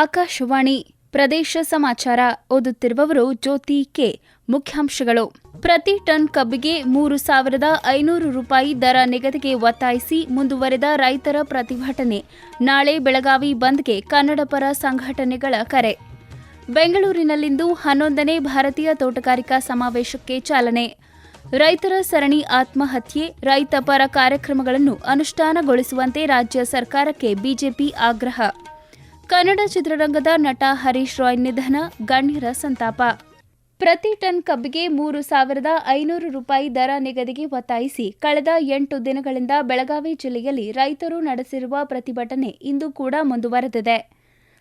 ಆಕಾಶವಾಣಿ ಪ್ರದೇಶ ಸಮಾಚಾರ ಓದುತ್ತಿರುವವರು ಜ್ಯೋತಿ ಕೆ. ಮುಖ್ಯಾಂಶಗಳು. ಪ್ರತಿ ಟನ್ ಕಬ್ಬಿಗೆ ಮೂರು ಸಾವಿರದ ಐನೂರು ರೂಪಾಯಿ ದರ ನಿಗದಿಗೆ ಒತ್ತಾಯಿಸಿ ಮುಂದುವರೆದ ರೈತರ ಪ್ರತಿಭಟನೆ. ನಾಳೆ ಬೆಳಗಾವಿ ಬಂದ್ಗೆ ಕನ್ನಡಪರ ಸಂಘಟನೆಗಳ ಕರೆ. ಬೆಂಗಳೂರಿನಲ್ಲಿಂದು ಹನ್ನೊಂದನೇ ಭಾರತೀಯ ತೋಟಗಾರಿಕಾ ಸಮಾವೇಶಕ್ಕೆ ಚಾಲನೆ. ರೈತರ ಸರಣಿ ಆತ್ಮಹತ್ಯೆ, ರೈತ ಪರ ಕಾರ್ಯಕ್ರಮಗಳನ್ನು ಅನುಷ್ಠಾನಗೊಳಿಸುವಂತೆ ರಾಜ್ಯ ಸರ್ಕಾರಕ್ಕೆ ಬಿಜೆಪಿ ಆಗ್ರಹ. ಕನ್ನಡ ಚಿತ್ರರಂಗದ ನಟ ಹರೀಶ್ ರಾಯ್ ನಿಧನ, ಗಣ್ಯರ ಸಂತಾಪ. ಪ್ರತಿ ಟನ್ ಕಬ್ಬಿಗೆ ಮೂರು ಸಾವಿರದ ಐನೂರು ರೂಪಾಯಿ ದರ ನಿಗದಿಗೆ ಒತ್ತಾಯಿಸಿ ಕಳೆದ ಎಂಟು ದಿನಗಳಿಂದ ಬೆಳಗಾವಿ ಜಿಲ್ಲೆಯಲ್ಲಿ ರೈತರು ನಡೆಸಿರುವ ಪ್ರತಿಭಟನೆ ಇಂದು ಕೂಡ ಮುಂದುವರೆದಿದೆ.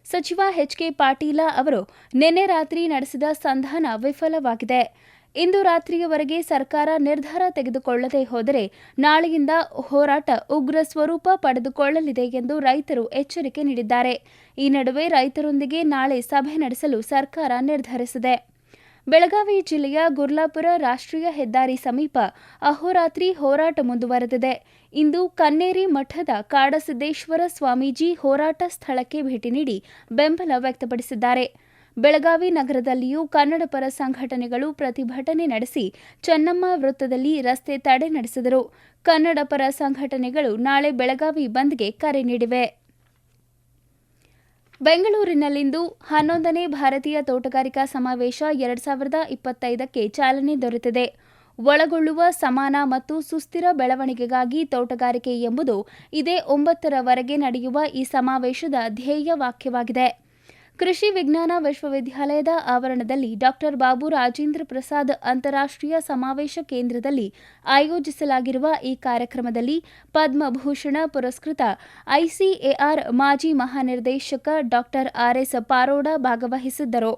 ಸಚಿವ ಎಚ್ಕೆ ಪಾಟೀಲ ಅವರು ನಿನ್ನೆ ರಾತ್ರಿ ನಡೆಸಿದ ಸಂಧಾನ ವಿಫಲವಾಗಿದೆ. ಇಂದು ರಾತ್ರಿಯವರೆಗೆ ಸರ್ಕಾರ ನಿರ್ಧಾರ ತೆಗೆದುಕೊಳ್ಳದೆ ಹೋದರೆ ನಾಳೆಯಿಂದ ಹೋರಾಟ ಉಗ್ರ ಸ್ವರೂಪ ಪಡೆದುಕೊಳ್ಳಲಿದೆ ಎಂದು ರೈತರು ಎಚ್ಚರಿಕೆ ನೀಡಿದ್ದಾರೆ. ಈ ನಡುವೆ ರೈತರೊಂದಿಗೆ ನಾಳೆ ಸಭೆ ನಡೆಸಲು ಸರ್ಕಾರ ನಿರ್ಧರಿಸಿದೆ. ಬೆಳಗಾವಿ ಜಿಲ್ಲೆಯ ಗುರ್ಲಾಪುರ ರಾಷ್ಟ್ರೀಯ ಹೆದ್ದಾರಿ ಸಮೀಪ ಅಹೋರಾತ್ರಿ ಹೋರಾಟ ಮುಂದುವರೆದಿದೆ. ಇಂದು ಕನ್ನೇರಿ ಮಠದ ಕಾಡಸಿದ್ದೇಶ್ವರ ಸ್ವಾಮೀಜಿ ಹೋರಾಟ ಸ್ಥಳಕ್ಕೆ ಭೇಟಿ ನೀಡಿ ಬೆಂಬಲ ವ್ಯಕ್ತಪಡಿಸಿದ್ದಾರೆ. ಬೆಳಗಾವಿ ನಗರದಲ್ಲಿಯೂ ಕನ್ನಡ ಪರ ಸಂಘಟನೆಗಳು ಪ್ರತಿಭಟನೆ ನಡೆಸಿ ಚೆನ್ನಮ್ಮ ವೃತ್ತದಲ್ಲಿ ರಸ್ತೆ ತಡೆ ನಡೆಸಿದರು. ಕನ್ನಡ ಪರ ಸಂಘಟನೆಗಳು ನಾಳೆ ಬೆಳಗಾವಿ ಬಂದ್ಗೆ ಕರೆ ನೀಡಿವೆ. ಬೆಂಗಳೂರಿನಲ್ಲಿಂದು ಹನ್ನೊಂದನೇ ಭಾರತೀಯ ತೋಟಗಾರಿಕಾ ಸಮಾವೇಶ ಎರಡ್ ಸಾವಿರದ ಇಪ್ಪತ್ತೈದಕ್ಕೆ ಚಾಲನೆ ದೊರೆತಿದೆ. ಒಳಗೊಳ್ಳುವ ಸಮಾನ ಮತ್ತು ಸುಸ್ಥಿರ ಬೆಳವಣಿಗೆಗಾಗಿ ತೋಟಗಾರಿಕೆ ಎಂಬುದು ಇದೇ ಒಂಬತ್ತರವರೆಗೆ ನಡೆಯುವ ಈ ಸಮಾವೇಶದ ಧ್ಯೇಯ ವಾಕ್ಯವಾಗಿದೆ. ಕೃಷಿ ವಿಜ್ಞಾನ ವಿಶ್ವವಿದ್ಯಾಲಯದ ಆವರಣದಲ್ಲಿ ಡಾಕ್ಟರ್ ಬಾಬು ರಾಜೇಂದ್ರ ಪ್ರಸಾದ್ ಅಂತಾರಾಷ್ಟ್ರೀಯ ಸಮಾವೇಶ ಕೇಂದ್ರದಲ್ಲಿ ಆಯೋಜಿಸಲಾಗಿರುವ ಈ ಕಾರ್ಯಕ್ರಮದಲ್ಲಿ ಪದ್ಮಭೂಷಣ ಪುರಸ್ಕೃತ ಐಸಿಎಆರ್ ಮಾಜಿ ಮಹಾನಿರ್ದೇಶಕ ಡಾಕ್ಟರ್ ಆರ್ಎಸ್ ಪಾರೋಡ ಭಾಗವಹಿಸಿದ್ದರು.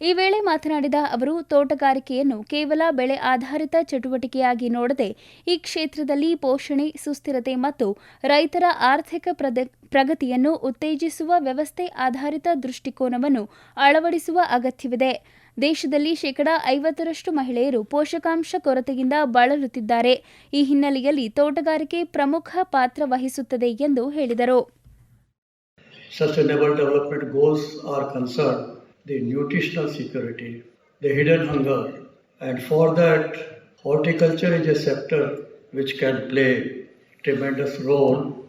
ಈ ವೇಳೆ ಮಾತನಾಡಿದ ಅವರು ತೋಟಗಾರಿಕೆಯನ್ನು ಕೇವಲ ಬೆಳೆ ಆಧಾರಿತ ಚಟುವಟಿಕೆಯಾಗಿ ನೋಡದೆ ಈ ಕ್ಷೇತ್ರದಲ್ಲಿ ಪೋಷಣೆ ಸುಸ್ಥಿರತೆ ಮತ್ತು ರೈತರ ಆರ್ಥಿಕ ಪ್ರಗತಿಯನ್ನು ಉತ್ತೇಜಿಸುವ ವ್ಯವಸ್ಥೆ ಆಧಾರಿತ ದೃಷ್ಟಿಕೋನವನ್ನು ಅಳವಡಿಸುವ ಅಗತ್ಯವಿದೆ. ದೇಶದಲ್ಲಿ ಶೇಕಡಾ ಐವತ್ತರಷ್ಟು ಮಹಿಳೆಯರು ಪೋಷಕಾಂಶ ಕೊರತೆಯಿಂದ ಬಳಲುತ್ತಿದ್ದಾರೆ. ಈ ಹಿನ್ನೆಲೆಯಲ್ಲಿ ತೋಟಗಾರಿಕೆ ಪ್ರಮುಖ ಪಾತ್ರ ವಹಿಸುತ್ತದೆ ಎಂದು ಹೇಳಿದರು. Development goals are concerned, the nutritional security, the hidden hunger, and for that, horticulture is a sector which can play tremendous role.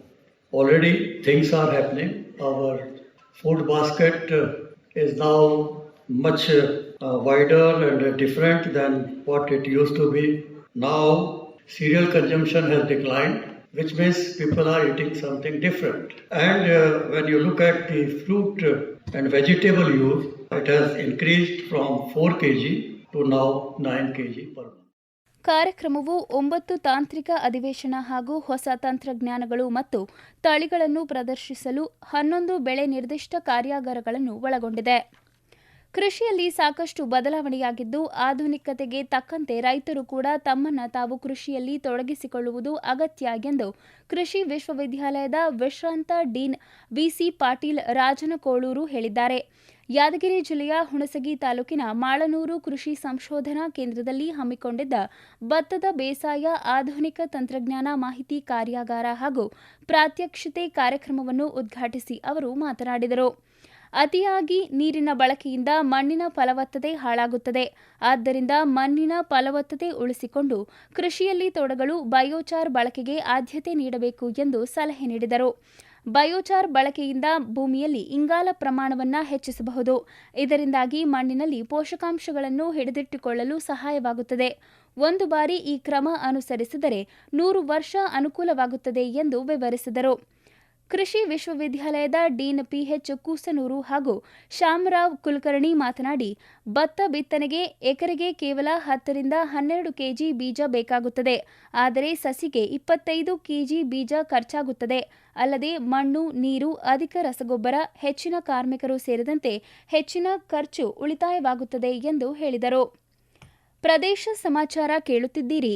Already things are happening. Our food basket uh, is now much uh, wider and uh, different than what it used to be. Now, cereal consumption has declined which means people are eating something different. And uh, when you look at the fruit uh, and vegetable use, it has increased from 4 kg to now 9 kg per month. ಕಾರ್ಯಕ್ರಮವು ಒಂಬತ್ತು ತಾಂತ್ರಿಕ ಅಧಿವೇಶನ ಹಾಗೂ ಹೊಸ ತಂತ್ರಜ್ಞಾನಗಳು ಮತ್ತು ತಳಿಗಳನ್ನು ಪ್ರದರ್ಶಿಸಲು ಹನ್ನೊಂದು ಬೆಳೆ ನಿರ್ದಿಷ್ಟ ಕಾರ್ಯಾಗಾರಗಳನ್ನು ಒಳಗೊಂಡಿದೆ ಕೃಷಿಯಲ್ಲಿ ಸಾಕಷ್ಟು ಬದಲಾವಣೆಯಾಗಿದ್ದು ಆಧುನಿಕತೆಗೆ ತಕ್ಕಂತೆ ರೈತರು ಕೂಡ ತಮ್ಮನ್ನ ತಾವು ಕೃಷಿಯಲ್ಲಿ ತೊಡಗಿಸಿಕೊಳ್ಳುವುದು ಅಗತ್ಯ ಎಂದು ಕೃಷಿ ವಿಶ್ವವಿದ್ಯಾಲಯದ ವಿಶ್ರಾಂತ ಡೀನ್ ವಿಸಿ ಪಾಟೀಲ್ ರಾಜನಕೋಳೂರು ಹೇಳಿದ್ದಾರೆ. ಯಾದಗಿರಿ ಜಿಲ್ಲೆಯ ಹುಣಸಗಿ ತಾಲೂಕಿನ ಮಾಳನೂರು ಕೃಷಿ ಸಂಶೋಧನಾ ಕೇಂದ್ರದಲ್ಲಿ ಹಮ್ಮಿಕೊಂಡಿದ್ದ ಭತ್ತದ ಬೇಸಾಯ ಆಧುನಿಕ ತಂತ್ರಜ್ಞಾನ ಮಾಹಿತಿ ಕಾರ್ಯಾಗಾರ ಹಾಗೂ ಪ್ರಾತ್ಯಕ್ಷತೆ ಕಾರ್ಯಕ್ರಮವನ್ನು ಉದ್ಘಾಟಿಸಿ ಅವರು ಮಾತನಾಡಿದರು. ಅತಿಯಾಗಿ ನೀರಿನ ಬಳಕೆಯಿಂದ ಮಣ್ಣಿನ ಫಲವತ್ತತೆ ಹಾಳಾಗುತ್ತದೆ. ಆದ್ದರಿಂದ ಮಣ್ಣಿನ ಫಲವತ್ತತೆ ಉಳಿಸಿಕೊಂಡು ಕೃಷಿಯಲ್ಲಿ ತೊಡಗಲು ಬಯೋಚಾರ್ ಬಳಕೆಗೆ ಆದ್ಯತೆ ನೀಡಬೇಕು ಎಂದು ಸಲಹೆ ನೀಡಿದರು. ಬಯೋಚಾರ್ ಬಳಕೆಯಿಂದ ಭೂಮಿಯಲ್ಲಿ ಇಂಗಾಲ ಪ್ರಮಾಣವನ್ನು ಹೆಚ್ಚಿಸಬಹುದು. ಇದರಿಂದಾಗಿ ಮಣ್ಣಿನಲ್ಲಿ ಪೋಷಕಾಂಶಗಳನ್ನು ಹಿಡಿದಿಟ್ಟುಕೊಳ್ಳಲು ಸಹಾಯವಾಗುತ್ತದೆ. ಒಂದು ಬಾರಿ ಈ ಕ್ರಮ ಅನುಸರಿಸಿದರೆ ನೂರು ವರ್ಷ ಅನುಕೂಲವಾಗುತ್ತದೆ ಎಂದು ವಿವರಿಸಿದರು. ಕೃಷಿ ವಿಶ್ವವಿದ್ಯಾಲಯದ ಡೀನ್ ಪಿಎಚ್ ಕೂಸನೂರು ಹಾಗೂ ಶ್ಯಾಮರಾವ್ ಕುಲಕರ್ಣಿ ಮಾತನಾಡಿ, ಭತ್ತ ಬಿತ್ತನೆಗೆ ಎಕರೆಗೆ ಕೇವಲ ಹತ್ತರಿಂದ ಹನ್ನೆರಡು ಕೆಜಿ ಬೀಜ ಬೇಕಾಗುತ್ತದೆ. ಆದರೆ ಸಸಿಗೆ ಇಪ್ಪತ್ತೈದು ಕೆಜಿ ಬೀಜ ಖರ್ಚಾಗುತ್ತದೆ. ಅಲ್ಲದೆ ಮಣ್ಣು, ನೀರು, ಅಧಿಕ ರಸಗೊಬ್ಬರ, ಹೆಚ್ಚಿನ ಕಾರ್ಮಿಕರು ಸೇರಿದಂತೆ ಹೆಚ್ಚಿನ ಖರ್ಚು ಉಳಿತಾಯವಾಗುತ್ತದೆ ಎಂದು ಹೇಳಿದರು. ಪ್ರದೇಶ ಸಮಾಚಾರ ಕೇಳುತ್ತಿದ್ದೀರಿ.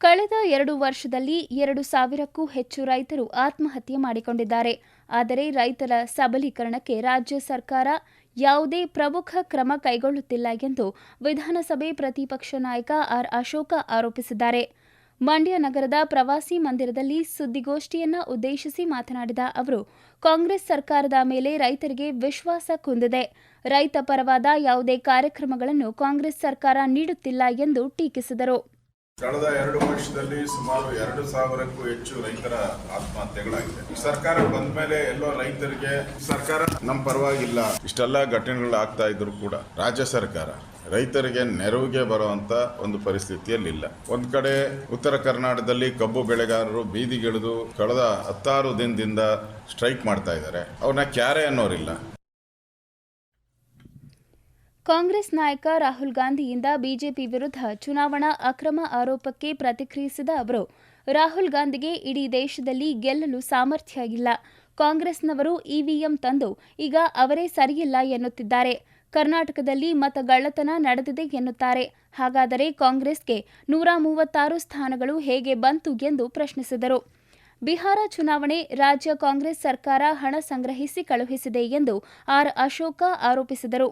ಕಳೆದ ಎರಡು ವರ್ಷದಲ್ಲಿ ಎರಡು ಸಾವಿರಕ್ಕೂ ಹೆಚ್ಚು ರೈತರು ಆತ್ಮಹತ್ಯೆ ಮಾಡಿಕೊಂಡಿದ್ದಾರೆ. ಆದರೆ ರೈತರ ಸಬಲೀಕರಣಕ್ಕೆ ರಾಜ್ಯ ಸರ್ಕಾರ ಯಾವುದೇ ಪ್ರಮುಖ ಕ್ರಮ ಕೈಗೊಳ್ಳುತ್ತಿಲ್ಲ ಎಂದು ವಿಧಾನಸಭೆ ಪ್ರತಿಪಕ್ಷ ನಾಯಕ ಆರ್ ಅಶೋಕ ಆರೋಪಿಸಿದ್ದಾರೆ. ಮಂಡ್ಯ ನಗರದ ಪ್ರವಾಸಿ ಮಂದಿರದಲ್ಲಿ ಸುದ್ದಿಗೋಷ್ಠಿಯನ್ನ ಉದ್ದೇಶಿಸಿ ಮಾತನಾಡಿದ ಅವರು, ಕಾಂಗ್ರೆಸ್ ಸರ್ಕಾರದ ಮೇಲೆ ರೈತರಿಗೆ ವಿಶ್ವಾಸ ಕುಂದಿದೆ. ರೈತ ಪರವಾದ ಯಾವುದೇ ಕಾರ್ಯಕ್ರಮಗಳನ್ನು ಕಾಂಗ್ರೆಸ್ ಸರ್ಕಾರ ನೀಡುತ್ತಿಲ್ಲ ಎಂದು ಟೀಕಿಸಿದರು. ಕಳೆದ ಎರಡು ವರ್ಷದಲ್ಲಿ ಸುಮಾರು ಎರಡು ಸಾವಿರಕ್ಕೂ ಹೆಚ್ಚು ರೈತರ ಆತ್ಮಹತ್ಯೆಗಳಾಗಿದೆ. ಸರ್ಕಾರ ಬಂದ ಮೇಲೆ ಎಲ್ಲೋ ರೈತರಿಗೆ ಸರ್ಕಾರ ನಮ್ಮ ಪರವಾಗಿಲ್ಲ. ಇಷ್ಟೆಲ್ಲ ಘಟನೆಗಳು ಆಗ್ತಾ ಇದ್ರು ಕೂಡ ರಾಜ್ಯ ಸರ್ಕಾರ ರೈತರಿಗೆ ನೆರವಿಗೆ ಬರುವಂತ ಒಂದು ಪರಿಸ್ಥಿತಿಯಲ್ಲಿಲ್ಲ ಒಂದ್ ಕಡೆ ಉತ್ತರ ಕರ್ನಾಟಕದಲ್ಲಿ ಕಬ್ಬು ಬೆಳೆಗಾರರು ಬೀದಿಗಿಳಿದು ಕಳೆದ ಹತ್ತಾರು ದಿನದಿಂದ ಸ್ಟ್ರೈಕ್ ಮಾಡ್ತಾ ಇದ್ದಾರೆ. ಅವ್ರನ್ನ ಕ್ಯಾರೆ ಅನ್ನೋರಿಲ್ಲ. ಕಾಂಗ್ರೆಸ್ ನಾಯಕ ರಾಹುಲ್ ಗಾಂಧಿಯಿಂದ ಬಿಜೆಪಿ ವಿರುದ್ಧ ಚುನಾವಣಾ ಅಕ್ರಮ ಆರೋಪಕ್ಕೆ ಪ್ರತಿಕ್ರಿಯಿಸಿದ ಅವರು, ರಾಹುಲ್ ಗಾಂಧಿಗೆ ಇಡೀ ದೇಶದಲ್ಲಿ ಗೆಲ್ಲಲು ಸಾಮರ್ಥ್ಯ ಇಲ್ಲ ಕಾಂಗ್ರೆಸ್ನವರು ಇವಿಎಂ ತಂದು ಈಗ ಅವರೇ ಸರಿಯಿಲ್ಲ ಎನ್ನುತ್ತಿದ್ದಾರೆ. ಕರ್ನಾಟಕದಲ್ಲಿ ಮತಗಳ್ಳತನ ನಡೆದಿದೆ ಎನ್ನುತ್ತಾರೆ. ಹಾಗಾದರೆ ಕಾಂಗ್ರೆಸ್ಗೆ ನೂರ ಮೂವತ್ತಾರು ಸ್ಥಾನಗಳು ಹೇಗೆ ಬಂತು ಎಂದು ಪ್ರಶ್ನಿಸಿದರು. ಬಿಹಾರ ಚುನಾವಣೆ ರಾಜ್ಯ ಕಾಂಗ್ರೆಸ್ ಸರ್ಕಾರ ಹಣ ಸಂಗ್ರಹಿಸಿ ಕಳುಹಿಸಿದೆ ಎಂದು ಆರ್ ಅಶೋಕ ಆರೋಪಿಸಿದರು.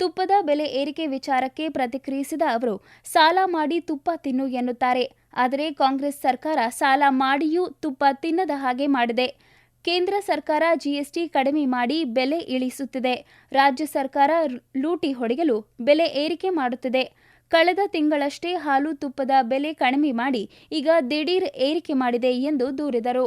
ತುಪ್ಪದ ಬೆಲೆ ಏರಿಕೆ ವಿಚಾರಕ್ಕೆ ಪ್ರತಿಕ್ರಿಯಿಸಿದ ಅವರು, ಸಾಲ ಮಾಡಿ ತುಪ್ಪ ತಿನ್ನು ಎನ್ನುತ್ತಾರೆ. ಆದರೆ ಕಾಂಗ್ರೆಸ್ ಸರ್ಕಾರ ಸಾಲ ಮಾಡಿಯೂ ತುಪ್ಪ ತಿನ್ನದ ಹಾಗೆ ಮಾಡಿದೆ. ಕೇಂದ್ರ ಸರ್ಕಾರ ಜಿಎಸ್ಟಿ ಕಡಿಮೆ ಮಾಡಿ ಬೆಲೆ ಇಳಿಸುತ್ತಿದೆ. ರಾಜ್ಯ ಸರ್ಕಾರ ಲೂಟಿ ಹೊಡೆಯಲು ಬೆಲೆ ಏರಿಕೆ ಮಾಡುತ್ತಿದೆ. ಕಳೆದ ತಿಂಗಳಷ್ಟೇ ಹಾಲು ತುಪ್ಪದ ಬೆಲೆ ಕಡಿಮೆ ಮಾಡಿ ಈಗ ದಿಢೀರ್ ಏರಿಕೆ ಮಾಡಿದೆ ಎಂದು ದೂರಿದರು.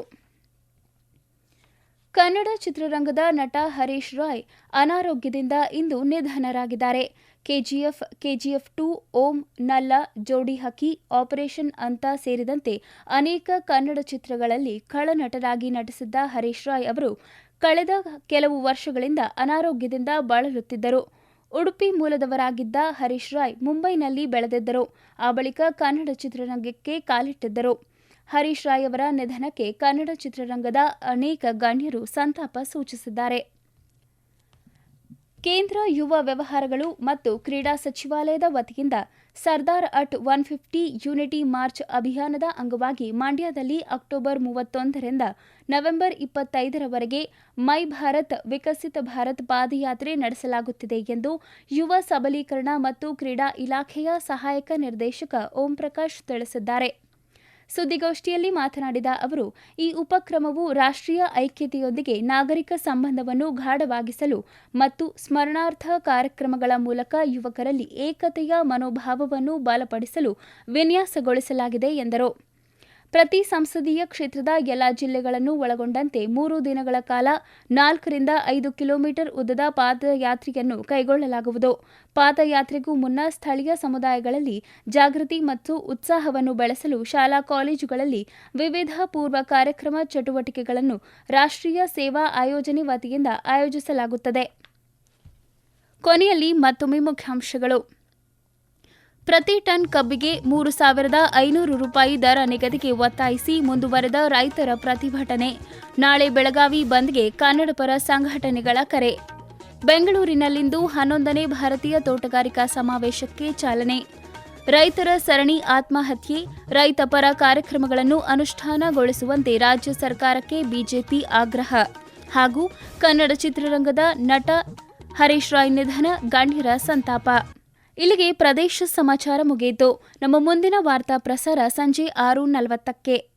ಕನ್ನಡ ಚಿತ್ರರಂಗದ ನಟ ಹರೀಶ್ ರಾಯ್ ಅನಾರೋಗ್ಯದಿಂದ ಇಂದು ನಿಧನರಾಗಿದ್ದಾರೆ. ಕೆಜಿಎಫ್ ಕೆಜಿಎಫ್ ಟು, ಓಂ, ನಲ್ಲ, ಜೋಡಿ ಹಕ್ಕಿ, ಆಪರೇಷನ್ ಅಂತ ಸೇರಿದಂತೆ ಅನೇಕ ಕನ್ನಡ ಚಿತ್ರಗಳಲ್ಲಿ ಖಳನಟರಾಗಿ ನಟಿಸಿದ್ದ ಹರೀಶ್ ರಾಯ್ ಅವರು ಕಳೆದ ಕೆಲವು ವರ್ಷಗಳಿಂದ ಅನಾರೋಗ್ಯದಿಂದ ಬಳಲುತ್ತಿದ್ದರು. ಉಡುಪಿ ಮೂಲದವರಾಗಿದ್ದ ಹರೀಶ್ ರಾಯ್ ಮುಂಬೈನಲ್ಲಿ ಬೆಳೆದಿದ್ದರು. ಆ ಬಳಿಕ ಕನ್ನಡ ಚಿತ್ರರಂಗಕ್ಕೆ ಕಾಲಿಟ್ಟಿದ್ದರು. ಹರೀಶ್ ರಾಯ್ ಅವರ ನಿಧನಕ್ಕೆ ಕನ್ನಡ ಚಿತ್ರರಂಗದ ಅನೇಕ ಗಣ್ಯರು ಸಂತಾಪ ಸೂಚಿಸಿದ್ದಾರೆ. ಕೇಂದ್ರ ಯುವ ವ್ಯವಹಾರಗಳು ಮತ್ತು ಕ್ರೀಡಾ ಸಚಿವಾಲಯದ ವತಿಯಿಂದ Sardar at one fifty unity march ಅಭಿಯಾನದ ಅಂಗವಾಗಿ ಮಂಡ್ಯದಲ್ಲಿ ಅಕ್ಟೋಬರ್ ಮೂವತ್ತೊಂದರಿಂದ ನವೆಂಬರ್ ಇಪ್ಪತ್ತೈದರವರೆಗೆ ಮೈ ಭಾರತ್ ವಿಕಸಿತ ಭಾರತ್ ಪಾದಯಾತ್ರೆ ನಡೆಸಲಾಗುತ್ತಿದೆ ಎಂದು ಯುವ ಸಬಲೀಕರಣ ಮತ್ತು ಕ್ರೀಡಾ ಇಲಾಖೆಯ ಸಹಾಯಕ ನಿರ್ದೇಶಕ ಓಂ ಪ್ರಕಾಶ್ ತಿಳಿಸಿದ್ದಾರೆ. ಸುದ್ದಿಗೋಷ್ಠಿಯಲ್ಲಿ ಮಾತನಾಡಿದ ಅವರು, ಈ ಉಪಕ್ರಮವು ರಾಷ್ಟ್ರೀಯ ಐಕ್ಯತೆಯೊಂದಿಗೆ ನಾಗರಿಕ ಸಂಬಂಧವನ್ನು ಗಾಢವಾಗಿಸಲು ಮತ್ತು ಸ್ಮರಣಾರ್ಥ ಕಾರ್ಯಕ್ರಮಗಳ ಮೂಲಕ ಯುವಕರಲ್ಲಿ ಏಕತೆಯ ಮನೋಭಾವವನ್ನು ಬಲಪಡಿಸಲು ವಿನ್ಯಾಸಗೊಳಿಸಲಾಗಿದೆ ಎಂದರು. ಪ್ರತಿ ಸಂಸದೀಯ ಕ್ಷೇತ್ರದ ಎಲ್ಲ ಜಿಲ್ಲೆಗಳನ್ನು ಒಳಗೊಂಡಂತೆ ಮೂರು ದಿನಗಳ ಕಾಲ ನಾಲ್ಕರಿಂದ ಐದು ಕಿಲೋಮೀಟರ್ ಉದ್ದದ ಪಾದಯಾತ್ರೆಯನ್ನು ಕೈಗೊಳ್ಳಲಾಗುವುದು. ಪಾದಯಾತ್ರೆಗೂ ಮುನ್ನ ಸ್ಥಳೀಯ ಸಮುದಾಯಗಳಲ್ಲಿ ಜಾಗೃತಿ ಮತ್ತು ಉತ್ಸಾಹವನ್ನು ಬೆಳೆಸಲು ಶಾಲಾ ಕಾಲೇಜುಗಳಲ್ಲಿ ವಿವಿಧ ಪೂರ್ವ ಕಾರ್ಯಕ್ರಮ ಚಟುವಟಿಕೆಗಳನ್ನು ರಾಷ್ಟ್ರೀಯ ಸೇವಾ ಆಯೋಜನೆ ವತಿಯಿಂದ ಆಯೋಜಿಸಲಾಗುತ್ತದೆ. ಕೊನೆಯಲ್ಲಿ ಮತ್ತೊಮ್ಮೆ ಮುಖ್ಯಾಂಶಗಳು. ಪ್ರತಿ ಟನ್ ಕಬ್ಬಿಗೆ ಮೂರು ಸಾವಿರದ ಐನೂರು ರೂಪಾಯಿ ದರ ನಿಗದಿಗೆ ಒತ್ತಾಯಿಸಿ ಮುಂದುವರೆದ ರೈತರ ಪ್ರತಿಭಟನೆ. ನಾಳೆ ಬೆಳಗಾವಿ ಬಂದ್ಗೆ ಕನ್ನಡಪರ ಸಂಘಟನೆಗಳ ಕರೆ. ಬೆಂಗಳೂರಿನಲ್ಲಿಂದು ಹನ್ನೊಂದನೇ ಭಾರತೀಯ ತೋಟಗಾರಿಕಾ ಸಮಾವೇಶಕ್ಕೆ ಚಾಲನೆ. ರೈತರ ಸರಣಿ ಆತ್ಮಹತ್ಯೆ, ರೈತ ಪರ ಕಾರ್ಯಕ್ರಮಗಳನ್ನು ಅನುಷ್ಠಾನಗೊಳಿಸುವಂತೆ ರಾಜ್ಯ ಸರ್ಕಾರಕ್ಕೆ ಬಿಜೆಪಿ ಆಗ್ರಹ. ಹಾಗೂ ಕನ್ನಡ ಚಿತ್ರರಂಗದ ನಟ ಹರೀಶ್ ರಾಯ್ ನಿಧನ ಗಣ್ಯರ ಸಂತಾಪ. ಇಲ್ಲಿಗೆ ಪ್ರದೇಶ ಸಮಾಚಾರ ಮುಗಿಯಿತು. ನಮ್ಮ ಮುಂದಿನ ವಾರ್ತಾ ಪ್ರಸಾರ ಸಂಜೆ ಆರು ನಲವತ್ತಕ್ಕೆ.